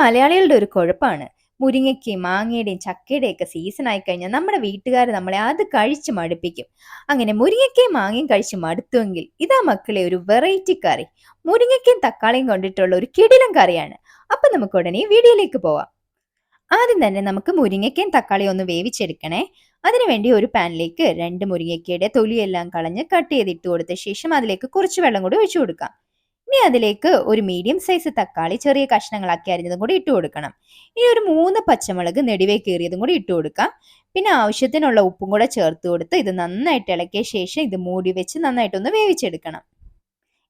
മലയാളികളുടെ ഒരു കുഴപ്പമാണ് മുരിങ്ങയ്ക്കയും മാങ്ങയുടെയും ചക്കയുടെയും ഒക്കെ സീസൺ ആയി കഴിഞ്ഞാൽ നമ്മുടെ വീട്ടുകാർ നമ്മളെ അത് കഴിച്ച് മടുപ്പിക്കും. അങ്ങനെ മുരിങ്ങയ്ക്കയും മാങ്ങയും കഴിച്ച് മടുത്തുവെങ്കിൽ ഇതാ മക്കളെ ഒരു വെറൈറ്റി കറി. മുരിങ്ങയ്ക്കയും തക്കാളിയും കൊണ്ടിട്ടുള്ള ഒരു കിടിലം കറിയാണ്. അപ്പൊ നമുക്ക് ഉടനെ വീഡിയോയിലേക്ക് പോവാം. ആദ്യം തന്നെ നമുക്ക് മുരിങ്ങയ്ക്കയും തക്കാളിയും ഒന്ന് വേവിച്ചെടുക്കണേ. അതിനുവേണ്ടി ഒരു പാനിലേക്ക് രണ്ട് മുരിങ്ങയ്ക്കയുടെ തൊലിയെല്ലാം കളഞ്ഞ് കട്ട് ചെയ്തിട്ട് കൊടുത്ത ശേഷം അതിലേക്ക് കുറച്ച് വെള്ളം കൂടി ഒഴിച്ചു കൊടുക്കാം. ഇനി അതിലേക്ക് ഒരു മീഡിയം സൈസ് തക്കാളി ചെറിയ കഷ്ണങ്ങളാക്കി അരിഞ്ഞതും കൂടി ഇട്ട് കൊടുക്കണം. ഇനി ഒരു മൂന്ന് പച്ചമുളക് നെടിവേ കീറിയതും കൂടി ഇട്ട് കൊടുക്കാം. പിന്നെ ആവശ്യത്തിനുള്ള ഉപ്പും കൂടെ ചേർത്ത് കൊടുത്ത് ഇത് നന്നായിട്ട് ഇളക്കിയ ശേഷം ഇത് മൂടി വെച്ച് നന്നായിട്ടൊന്ന് വേവിച്ചെടുക്കണം.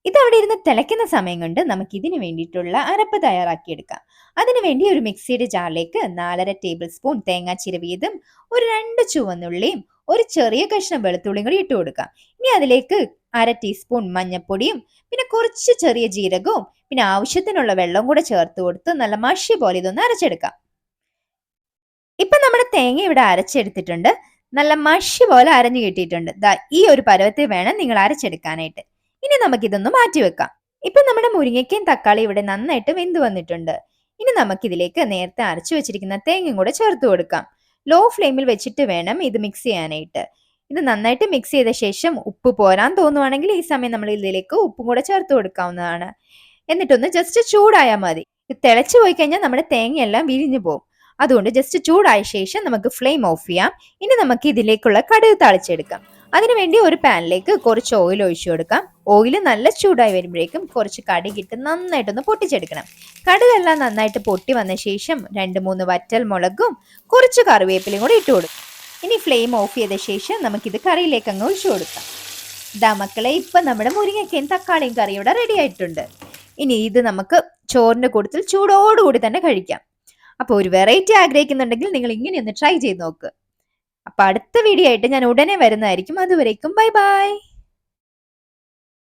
ഇത് അവിടെ ഇരുന്ന് തിളയ്ക്കുന്ന സമയം കൊണ്ട് നമുക്ക് ഇതിന് വേണ്ടിയിട്ടുള്ള അരപ്പ് തയ്യാറാക്കിയെടുക്കാം അതിനുവേണ്ടി ഒരു മിക്സിയുടെ ജാറിലേക്ക് നാലര ടേബിൾ സ്പൂൺ തേങ്ങാ ചിരവിയതും ഒരു രണ്ട് ചുവന്നുള്ളിയും ഒരു ചെറിയ കഷ്ണം വെളുത്തുള്ളിയും കൂടി ഇട്ട് കൊടുക്കാം. ഇനി അതിലേക്ക് അര ടീസ്പൂൺ മഞ്ഞൾപ്പൊടിയും പിന്നെ കുറച്ച് ചെറിയ ജീരകവും പിന്നെ ആവശ്യത്തിനുള്ള വെള്ളവും കൂടെ ചേർത്ത് കൊടുത്ത് നല്ല മഷി പോലെ ഇതൊന്ന് അരച്ചെടുക്കാം. ഇപ്പൊ നമ്മുടെ തേങ്ങ ഇവിടെ അരച്ചെടുത്തിട്ടുണ്ട്. നല്ല മഷി പോലെ അരഞ്ഞു കിട്ടിയിട്ടുണ്ട്. ദാ ഈ ഒരു പരുവത്തിൽ വേണം നിങ്ങൾ അരച്ചെടുക്കാനായിട്ട്. ഇനി നമുക്കിതൊന്ന് മാറ്റി വെക്കാം. ഇപ്പൊ നമ്മുടെ മുരിങ്ങയ്ക്കയും തക്കാളി ഇവിടെ നന്നായിട്ട് വെന്ത് വന്നിട്ടുണ്ട്. ഇനി നമുക്കിതിലേക്ക് നേരത്തെ അരച്ചു വെച്ചിരിക്കുന്ന തേങ്ങയും കൂടെ ചേർത്ത് കൊടുക്കാം. ലോ ഫ്ലെയിമിൽ വെച്ചിട്ട് വേണം ഇത് മിക്സ് ചെയ്യാനായിട്ട്. ഇത് നന്നായിട്ട് മിക്സ് ചെയ്ത ശേഷം ഉപ്പ് പോരാൻ തോന്നുവാണെങ്കിൽ ഈ സമയം നമ്മൾ ഇതിലേക്ക് ഉപ്പും കൂടെ ചേർത്ത് കൊടുക്കാവുന്നതാണ്. എന്നിട്ടൊന്ന് ജസ്റ്റ് ചൂടായാൽ മതി. തിളച്ചു പോയി കഴിഞ്ഞാൽ നമ്മുടെ തേങ്ങയെല്ലാം വിരിഞ്ഞു പോകും. അതുകൊണ്ട് ജസ്റ്റ് ചൂടായ ശേഷം നമുക്ക് ഫ്ലെയിം ഓഫ് ചെയ്യാം. ഇനി നമുക്ക് ഇതിലേക്കുള്ള കടുക് തളിച്ചെടുക്കാം. അതിനുവേണ്ടി ഒരു പാനിലേക്ക് കുറച്ച് ഓയിൽ ഒഴിച്ചു കൊടുക്കാം. ഓയിൽ നല്ല ചൂടായി വരുമ്പോഴേക്കും കുറച്ച് കടുകിട്ട് നന്നായിട്ടൊന്ന് പൊട്ടിച്ചെടുക്കണം. കടുകെല്ലാം നന്നായിട്ട് പൊട്ടി വന്ന ശേഷം രണ്ട് മൂന്ന് വറ്റൽ മുളകും കുറച്ച് കറിവേപ്പിലയും കൂടി ഇട്ട് കൊടുക്കും. ഇനി ഫ്ലെയിം ഓഫ് ചെയ്ത ശേഷം നമുക്കിത് കറിയിലേക്ക് അങ്ങ് ഒഴിച്ചു കൊടുക്കാം. ദാ മക്കളെ ഇപ്പൊ നമ്മുടെ മുരിങ്ങയ്ക്കയും തക്കാളിയും കറി ഇവിടെ റെഡി ആയിട്ടുണ്ട്. ഇനി ഇത് നമുക്ക് ചോറിന്റെ കൂട്ടത്തിൽ ചൂടോടുകൂടി തന്നെ കഴിക്കാം. അപ്പോൾ ഒരു വെറൈറ്റി ആഗ്രഹിക്കുന്നുണ്ടെങ്കിൽ നിങ്ങൾ ഇങ്ങനെ ഒന്ന് ട്രൈ ചെയ്ത് നോക്ക്. അപ്പോൾ അടുത്ത വീഡിയോ ആയിട്ട് ഞാൻ ഉടനെ വരുന്നതായിരിക്കും. അതുവരേക്കും ബൈ ബൈ.